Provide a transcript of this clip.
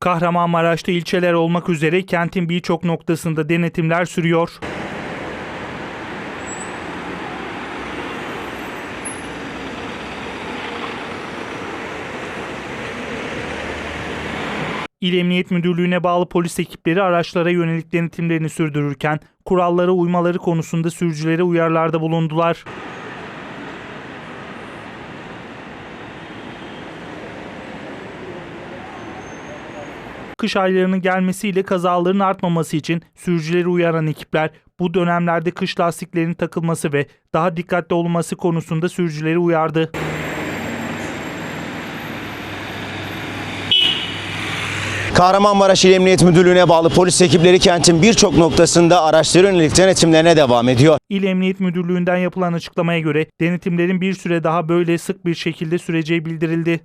Kahramanmaraş'ta ilçeler olmak üzere kentin birçok noktasında denetimler sürüyor. İl Emniyet Müdürlüğü'ne bağlı polis ekipleri araçlara yönelik denetimlerini sürdürürken kurallara uymaları konusunda sürücülere uyarılarda bulundular. Kış aylarının gelmesiyle kazaların artmaması için sürücüleri uyaran ekipler bu dönemlerde kış lastiklerinin takılması ve daha dikkatli olunması konusunda sürücüleri uyardı. Kahramanmaraş İl Emniyet Müdürlüğü'ne bağlı polis ekipleri kentin birçok noktasında araçlara yönelik denetimlerine devam ediyor. İl Emniyet Müdürlüğü'nden yapılan açıklamaya göre denetimlerin bir süre daha böyle sık bir şekilde süreceği bildirildi.